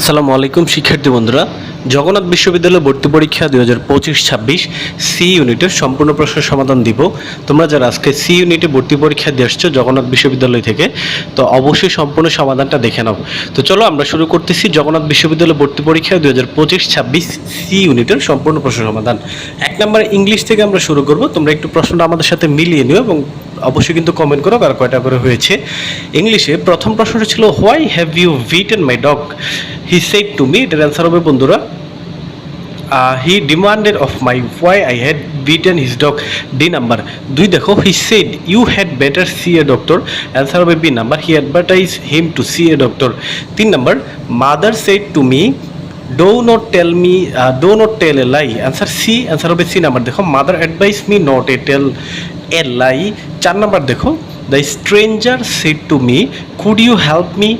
আসসালামু আলাইকুম, শিক্ষার্থী বন্ধুরা। জগন্নাথ বিশ্ববিদ্যালয় ভর্তি পরীক্ষা দুই হাজার পঁচিশ ছাব্বিশ সি ইউনিটের সম্পূর্ণ প্রশ্নের সমাধান দিব। তোমরা যারা আজকে সি ইউনিটে ভর্তি পরীক্ষা দিয়ে আসছো জগন্নাথ বিশ্ববিদ্যালয় থেকে, তো অবশ্যই সম্পূর্ণ সমাধানটা দেখে নাও। তো চলো আমরা শুরু করতেছি জগন্নাথ বিশ্ববিদ্যালয় ভর্তি পরীক্ষা দুই হাজার পঁচিশ ছাব্বিশ সি ইউনিটের সম্পূর্ণ প্রশ্ন সমাধান। এক নম্বর ইংলিশ থেকে আমরা শুরু করব, তোমরা একটু প্রশ্নটা আমাদের সাথে মিলিয়ে নিও এবং অবশ্যই কিন্তু কমেন্ট করো আর কয়টা করে হয়েছে। ইংলিশে প্রথম প্রশ্নটা ছিল why have you beaten my dog he said to me এটার অ্যান্সার হবে বন্ধুরা he demanded of my why I had beaten his dog D number দুই দেখো he said you had better see a doctor answer হবে B number he advertise him to see a doctor তিন number mother said to me do not tell me do not tell a lie answer C answer হবে C number দেখো mother advise me not a tell a lie চার number দেখো the stranger said to me could you help me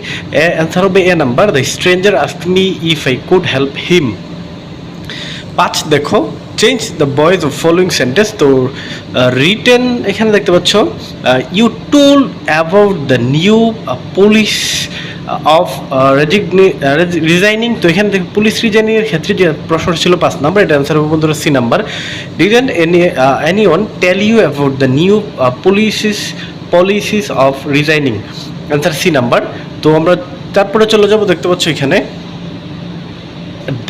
answer হবে A number the stranger ask me if I could help him পাঁচ দেখো change the voice of following sentence তো written এখানে দেখতে পাচ্ছ you told about the new police of resigning তো এখানে দেখো পুলিশ রিজাইনিংয়ের ক্ষেত্রে যে প্রশ্নটা ছিল পাঁচ নাম্বার এটা অ্যান্সার হবে বন্ধুরা C number didn't any any one tell you about the new policies policies of resigning answer C number তো আমরা তারপরে চলে যাব দেখতে পাচ্ছ এখানে।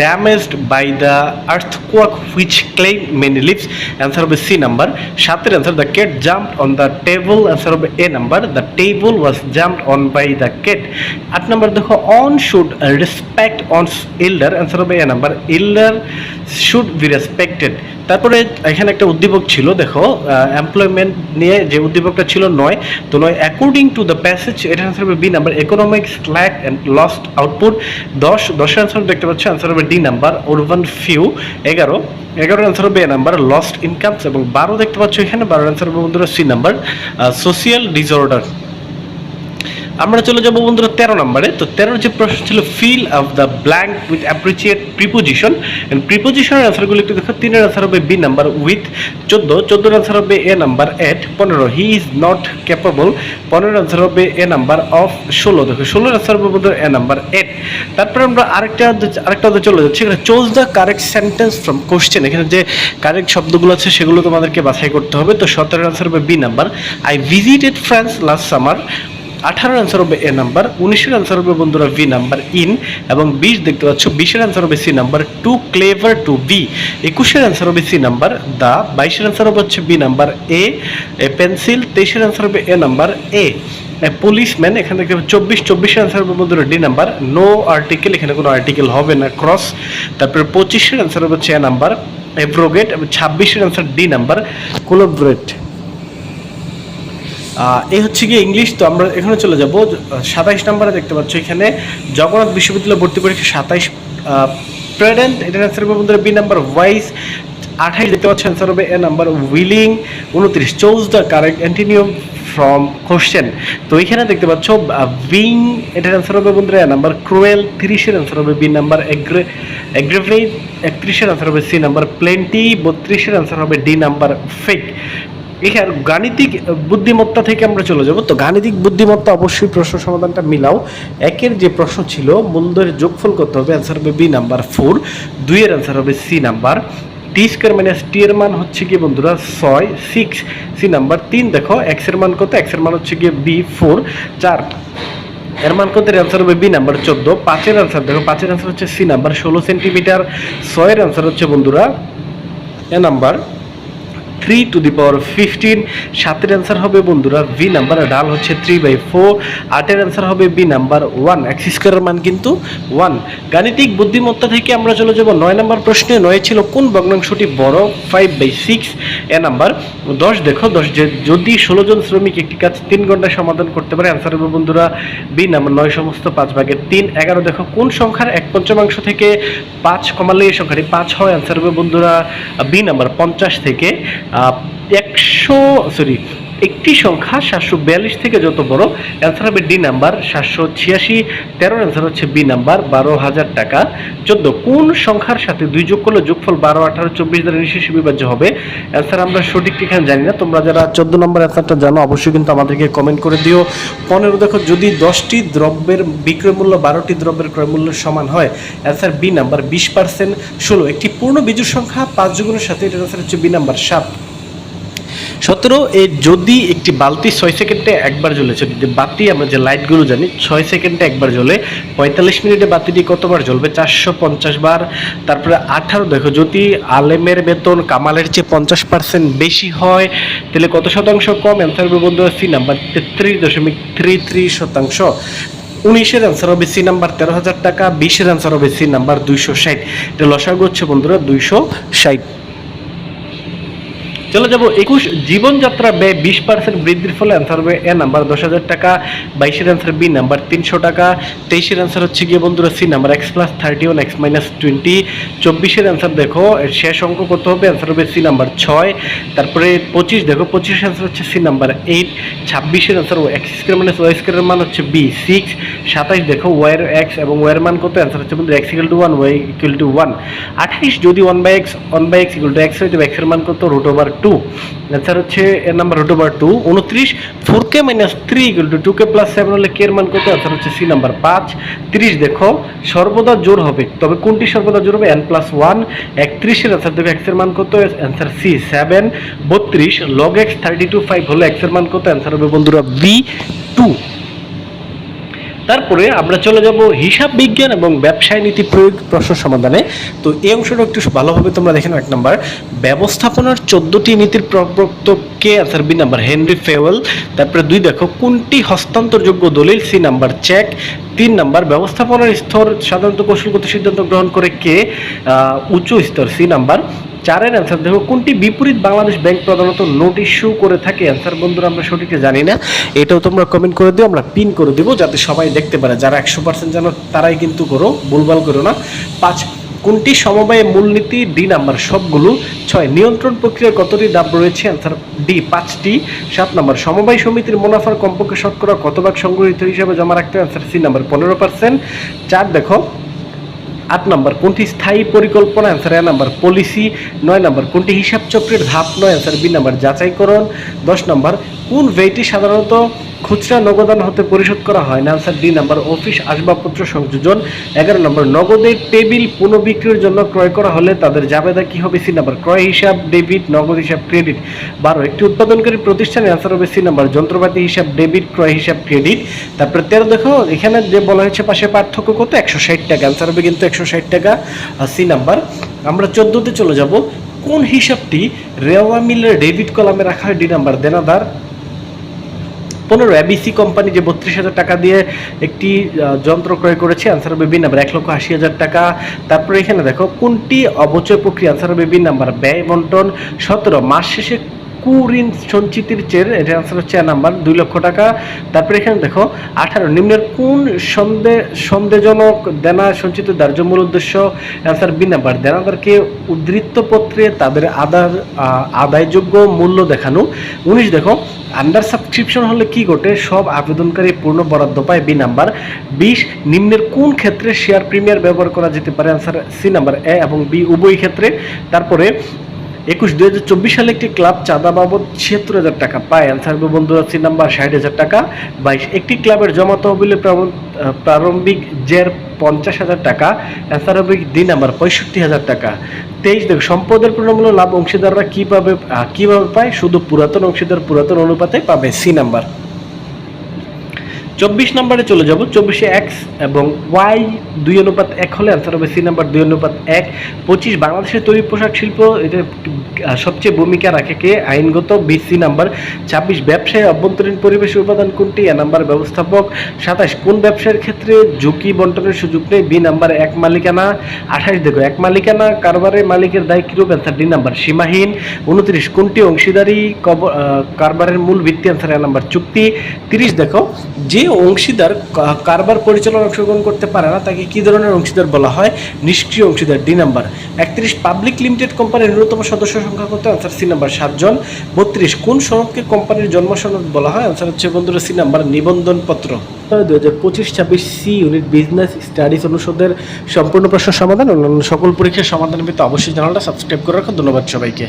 Damaged by the earthquake which claim many lives answer হবে সি নাম্বার সাতের answer the cat jump on the table answer হবে A number the table was jump on by the cat আট নাম্বার দেখো on should respect on elder answer হবে A number elder should be respected তারপরে এখানে একটা উদ্দীপক ছিল, দেখো এমপ্লয়মেন্ট নিয়ে যে উদ্দীপকটা ছিল নয়, তো নয় অ্যাকর্ডিং টু দ্য প্যাসেজ এটা অ্যান্সার হবে B number economics slack and lost output দশ, দশের অ্যান্সার দেখতে পাচ্ছি অ্যান্সার আনসার হবে ডি নাম্বার ওরবান ফিউ এগারো। এগারোর আনসার হবে এ নাম্বার লস্ট ইনকামস এবং বারো দেখতে পাচ্ছ এখানে, বারোর আনসার হবে বন্ধুরা সি নাম্বার সোশিয়াল ডিসঅর্ডার আমরা চলে যাব বন্ধুরা তেরো নম্বরে। তো তেরোর যে প্রশ্ন ছিল fill of the blank with appreciate preposition and প্রিপোজিশনের আনসারগুলো একটু দেখো। তিনের আনসার হবে বি নাম্বার উইথ চোদ্দ। চোদ্দোর আনসার হবে এ নাম্বার এট পনেরো। হি ইজ নট ক্যাপেবল পনেরো আনসার হবে এ নাম্বার অফ ষোলো। দেখো, ষোলোর আনসার হবে বন্ধুরা এ নাম্বার এট তারপরে আমরা আরেকটা আরেকটা চলে যাচ্ছি। এখানে choose the correct sentence from question এখানে যে কারেক্ট শব্দগুলো আছে, সেগুলো তোমাদেরকে বাছাই করতে হবে। তো সতেরোর আনসার হবে B number I visited France last summer আঠারোর আনসার হবে এ নাম্বার উনিশের আনসার হবে বন্ধুরা ভি নাম্বার ইন এবং বিশ দেখতে পাচ্ছ, বিশের আনসার হবে C number too clever to be একুশের আনসার হবে সি নাম্বার দা বাইশের আনসার হবে হচ্ছে বি নাম্বার এ পেন্সিল তেইশের আনসার হবে এ নাম্বার এ পুলিশম্যান এখানে দেখতে চব্বিশ, চব্বিশের আনসার হবে বন্ধুরা ডি নাম্বার নো আর্টিকেল এখানে কোনো আর্টিকেল হবে না ক্রস তারপরে পঁচিশের আনসার হবে হচ্ছে এ নাম্বার এভ্রোগেট এবং ছাব্বিশের আনসার ডি নাম্বার কোলোব্রেট এই হচ্ছে গিয়ে ইংলিশ তো আমরা এখানে চলে যাব। সাতাইশ নম্বরে দেখতে পাচ্ছ এখানে জগন্নাথ বিশ্ববিদ্যালয় ভর্তি পরীক্ষা সাতাইশ প্রেডেন্ট এটার অ্যান্সার বন্ধুরা বি নাম্বার ওয়াইস আঠাইশ দেখতে পাচ্ছ অ্যান্সার হবে এ নাম্বার উইলিং উনত্রিশ choose the correct antonym from question তো এখানে দেখতে পাচ্ছ বিং এটার অ্যান্সার হবে বন্ধুরা এ নাম্বার ক্রুয়েল তিরিশের অ্যান্সার হবে বি নাম্বার এগ্রে এগ্রেভেট একত্রিশের অ্যান্সার হবে সি নাম্বার প্লেন্টি বত্রিশের অ্যান্সার হবে ডি নাম্বার ফেক এখানে গাণিতিক বুদ্ধিমত্তা থেকে আমরা চলে যাব। তো গাণিতিক বুদ্ধিমত্তা অবশ্যই প্রশ্ন সমাধানটা মিলাও। একের যে প্রশ্ন ছিল মূলদয়ের যোগফল করতে হবে? অ্যান্সার হবে বি নাম্বার ফোর দুইয়ের অ্যান্সার হবে C number T square minus T এর মান হচ্ছে কি বন্ধুরা? ছয় সিক্স সি নাম্বার তিন, দেখো এক্সের মান কত? এক্সের মান হচ্ছে গিয়ে বি ফোর চার। এর মান কত অ্যান্সার হবে? বি নাম্বার চোদ্দ। পাঁচের অ্যান্সার দেখো, পাঁচের অ্যান্সার হচ্ছে সি নাম্বার ষোলো সেন্টিমিটার ছয়ের অ্যান্সার হচ্ছে বন্ধুরা A number three to the power fifteen সাতের অ্যান্সার হবে বন্ধুরা ভি নাম্বার ডাল হচ্ছে থ্রি বাই ফোর আটের অ্যান্সার হবে বি নাম্বার ওয়ান এক্স স্কোয়ারের মান কিন্তু ওয়ান গাণিতিক বুদ্ধিমত্তা থেকে আমরা চলে যাব নয় নাম্বার প্রশ্নে। নয় ছিল কোন ভগ্নাংশটি বড়? Five by six A number দশ। দেখো, দশ যদি ষোলো জন শ্রমিক একটি কাজ তিন ঘন্টায় সমাধান করতে পারে অ্যান্সার হবে বন্ধুরা বি নাম্বার নয় সমস্ত পাঁচ ভাগের তিন। এগারো, দেখো, কোন সংখ্যার এক পঞ্চমাংশ থেকে পাঁচ কমালে এই সংখ্যাটি পাঁচ হয়? অ্যান্সার হবে বন্ধুরা বি নাম্বার পঞ্চাশ থেকে একশো সরি একটি সংখ্যা সাতশো বিয়াল্লিশ থেকে যত বড় অ্যান্সার হবে ডি নাম্বার সাতশো ছিয়াশি, তেরো অ্যান্সার হচ্ছে বি নাম্বার বারো হাজার টাকা। চোদ্দ, কোন সংখ্যার সাথে দুই যোগ করলে যোগফল বারো, আঠারো, চব্বিশ দ্বারা নিঃশেষে বিভাজ্য হবে? অ্যান্সার আমরা সঠিক এখানে জানি না, তোমরা যারা চোদ্দ নম্বর অ্যান্সারটা জানো, অবশ্যই কিন্তু আমাদেরকে কমেন্ট করে দিও। পনেরো, দেখো, যদি দশটি দ্রব্যের বিক্রয় মূল্য বারোটি দ্রব্যের ক্রয় মূল্য সমান হয় অ্যান্সার বি নাম্বার বিশ পার্সেন্ট। ষোলো, একটি পূর্ণ বিজুর সংখ্যা পাঁচ যুগনের সাথে, এটার অ্যান্সার হচ্ছে বি নাম্বার সাত। সতেরো, এ যদি একটি বালতি ছয় সেকেন্ডে একবার জ্বলে যে বাতি, আমরা যে লাইটগুলো জানি, ছয় সেকেন্ডে একবার জ্বলে, পঁয়তাল্লিশ মিনিটে বাতিটি কতবার জ্বলবে? চারশো পঞ্চাশ বার। তারপরে আঠারো, দেখো যদি আলেমের বেতন কামালের চেয়ে পঞ্চাশ পার্সেন্ট বেশি হয়, তাহলে কত শতাংশ কম? অ্যান্সার হবে বন্ধু সি নাম্বার তেত্রিশ দশমিক থ্রি থ্রি শতাংশ। উনিশের অ্যান্সার হবে সি নাম্বার তেরো হাজার টাকা, বিশের অ্যান্সার হবে সি নাম্বার দুইশো ষাট। এটা লসাগু হচ্ছে বন্ধুরা দুইশো ষাট। চলে যাব একুশ জীবনযাত্রা ব্যয় বিশ পার্সেন্ট বৃদ্ধির ফলে অ্যান্সার হবে এ নাম্বার দশ হাজার টাকা, বাইশের অ্যান্সার বি নাম্বার তিনশো টাকা, তেইশের অ্যান্সার হচ্ছে গিয়ে বন্ধুরা C number X plus thirty one X minus twenty চব্বিশের অ্যান্সার দেখো, এর শেষ অঙ্ক কত হবে? অ্যান্সার হবে সি নাম্বার ছয়, তারপরে পঁচিশ, দেখো পঁচিশের অ্যান্সার হচ্ছে সি নাম্বার এইট ছাব্বিশের অ্যান্সার এক্স স্কোয়ার মানে ওয়াই স্কোয়ারের মান হচ্ছে বি সিক্স সাতাইশ দেখো ওয়াইয়ের এক্স এবং ওয়াইয়ের মান কত? অ্যান্সার হচ্ছে বন্ধু X equal to one Y equal to one আঠাইশ যদি one by X one by X equal to X হয় তবে এক্সের মান কত? রুট ওভার টু অ্যান্সার হচ্ছে, এর নাম্বার রুট ওভার টু উনত্রিশ four K minus three equal to two K plus seven হলে কে মান কত? অ্যান্সার হচ্ছে সি নাম্বার পাঁচ। তিরিশ, দেখো, সর্বদা জোর হবে। তবে কোনটি সর্বদা জোর হবে? এন প্লাস ওয়ান একত্রিশের অ্যান্সার দেখো এক্সের মান কত? অ্যান্সার সি সেভেন বত্রিশ log X thirty two five হলে এক্সের মান কত? অ্যান্সার হবে বন্ধুরা বি টু তারপরে আমরা চলে যাব হিসাব বিজ্ঞান এবং ব্যবসায় নীতি প্রয়োগ প্রশ্ন সমাধানে। তো এই অংশটা একটু ভালোভাবে তোমরা দেখে নাও, এক নাম্বার। ব্যবস্থাপনার চোদ্দটি নীতির প্রবর্তক কে? Answer B number, Henry Fayol. তারপরে দুই, দেখো, কোনটি হস্তান্তরযোগ্য দলিল? C number, cheque. তিন নাম্বার, ব্যবস্থাপনার স্তর সাধারণত কৌশলগত সিদ্ধান্ত গ্রহণ করে কে? উচ্চ স্তর, সি নাম্বার। চারের অ্যান্সার দেখো, কোনটি বিপরীত বাংলাদেশ ব্যাংক প্রধানত নোট ইস্যু করে থাকে? অ্যান্সার বন্ধুরা, আমরা সঠিক জানি না। এটাও তোমরা কমেন্ট করে দিও, আমরা পিন করে দেবো যাতে সবাই দেখতে পারে। যারা একশো পার্সেন্ট জানো, তারাই কিন্তু করো, ভুলভাল করো না। পাঁচ, কোনটি সমবায় মূলনীতি? ডি নাম্বার সবগুলো। ছয়, নিয়ন্ত্রণ প্রক্রিয়ার কতটি দাব রয়েছে? অ্যান্সার ডি পাঁচটি। সাত নাম্বার সমবায় সমিতির মুনাফার কমপক্ষে শতকরা কত ভাগ সংগঠিত হিসাবে জমা রাখতে অ্যান্সার সি নাম্বার পনেরো পার্সেন্ট চার, দেখো আট নম্বর, কোনটি স্থায়ী পরিকল্পনা? অ্যান্সার এ নাম্বার পলিসি নয় নম্বর, কোনটি হিসাব চক্রের ধাপ? নয় অ্যান্সার বি নাম্বার, যাচাইকরণ। দশ নম্বর, কোন ব্যয়টি সাধারণত খুচরা নগদান হতে পরিশোধ করা হয়। না অ্যান্সার ডি নাম্বার অফিস আসবাবপত্র সংযোজন। এগারো নম্বর, নগদে টেবিল পুনঃবিক্রির জন্য ক্রয় করা হলে তাদের জাবেদা কি হবে? সি নাম্বার, ক্রয় হিসাব, ডেবিট, নগদ হিসাব, ক্রেডিট। বারো, একটি উৎপাদনকারী প্রতিষ্ঠানের অ্যান্সার হবে সি নাম্বার, যন্ত্রপাতি হিসাব, ডেবিট, ক্রয় হিসাব, ক্রেডিট। তারপরে তেরো, দেখো, এখানে যে বলা হয়েছে পাশে পার্থক্য কত? একশো ষাট টাকা। অ্যান্সার হবে কিন্তু একশো ষাট টাকা। সি নাম্বার, আমরা চোদ্দোতে চলে যাব। কোন হিসাবটি রেওয়া মিলের ডেবিট কলামে রাখা হয়? ডি নাম্বার, দেনাদার। পনেরো এবিসি কোম্পানি যে বত্রিশ হাজার টাকা দিয়ে একটি যন্ত্র ক্রয় করেছে আনসার বেবি নাম্বার, এক লক্ষ আশি হাজার টাকা। তারপরে এখানে দেখো, কোনটি অবচয় প্রক্রিয়া? আনসার বেবি নাম্বার, ব্যয় বন্টন। সতেরো, মাস শেষে কুঋণ সঞ্চিতির চের এটা আনসার হচ্ছে নাম্বার, দুই লক্ষ টাকা। তারপরে এখানে দেখো, আঠারো, নিম্নের কোন সন্দেহ, সন্দেহজনক দেনা সঞ্চিত ধার্য মূল উদ্দেশ্য? অ্যান্সার বি নাম্বার, দেনাদারকে উদ্ধৃত্ত পত্রে তাদের আদার আদায়যোগ্য মূল্য দেখানো। উনিশ, দেখো আন্ডার সাবস্ক্রিপশন হলে কি ঘটে? সব আবেদনকারী পূর্ণ বরাদ্দ পায় বি নাম্বার। বিশ, নিম্নের কোন ক্ষেত্রে শেয়ার প্রিমিয়ার ব্যবহার করা যেতে পারে? আনসার সি নাম্বার, এ এবং বি উভয় ক্ষেত্রে। তারপরে একুশ দুই হাজার চব্বিশ সালে একটি ক্লাব চাঁদা বাবদ ছিয়াত্তর হাজার টাকা পায়। অ্যান্সার বন্ধুরা সি নাম্বার ষাট হাজার টাকা। বাইশ, একটি ক্লাবের জমা তহবিলে প্রারম্ভিক জের পঞ্চাশ হাজার টাকা। অ্যান্সার হবে দুই নাম্বার পঁয়ষট্টি হাজার টাকা। তেইশ, দেখ, সম্পদের পূর্ণমূল্য লাভ অংশীদাররা কীভাবে কীভাবে পায়? শুধু পুরাতন অংশীদার পুরাতন অনুপাতে পাবে সি নাম্বার চব্বিশ নম্বরে চলে যাব, চব্বিশে এক্স এবং ওয়াই দুই অনুপাত এক হলে অ্যান্সার হবে সি নাম্বার দুই অনুপাত এক। পঁচিশ, বাংলাদেশের তৈরি পোশাক শিল্প, এটা সবচেয়ে ভূমিকা রাখে কে? আইনগত বিসি নাম্বার ছাব্বিশ, ব্যবসায় অভ্যন্তরীণ পরিবেশ উপাদান কোনটি? এ নাম্বার ব্যবস্থাপক। সাতাশ, কোন ব্যবসায়ের ক্ষেত্রে ঝুঁকি বন্টনের সুযোগ নেই? বি নাম্বার এক মালিকানা। আঠাশ, দেখো, এক মালিকানা কারবারের মালিকের দায় কিরূপ? অ্যান্সার ডি নাম্বার সীমাহীন। উনত্রিশ, কোনটি অংশীদারি কারবারের মূল ভিত্তি? অ্যান্সার এ নাম্বার চুক্তি। তিরিশ, দেখো, যে অংশীদার কারবার পরিচালনা অংশগ্রহণ করতে পারে না, তাকে কি ধরনের অংশীদার বলা হয়? নিষ্ক্রিয় অংশীদার, ডি নাম্বার। একত্রিশ, পাবলিক লিমিটেড কোম্পানির ন্যূনতম সদস্য সংখ্যা কত? Answer C number. সাতজন। বত্রিশ, কোন সনদকে কোম্পানির জন্ম সনদ বলা হয়? আনসার হচ্ছে, বন্ধুরা, সি নাম্বার নিবন্ধন পত্র দু হাজার পঁচিশ, ছাব্বিশ, সি ইউনিট বিজনেস স্টাডিজ অনুষদের সম্পূর্ণ প্রশ্ন সমাধান। অন্যান্য সকল পরীক্ষার সমাধান পেতে অবশ্যই চ্যানেলটা সাবস্ক্রাইব করে রাখুন। ধন্যবাদ সবাইকে।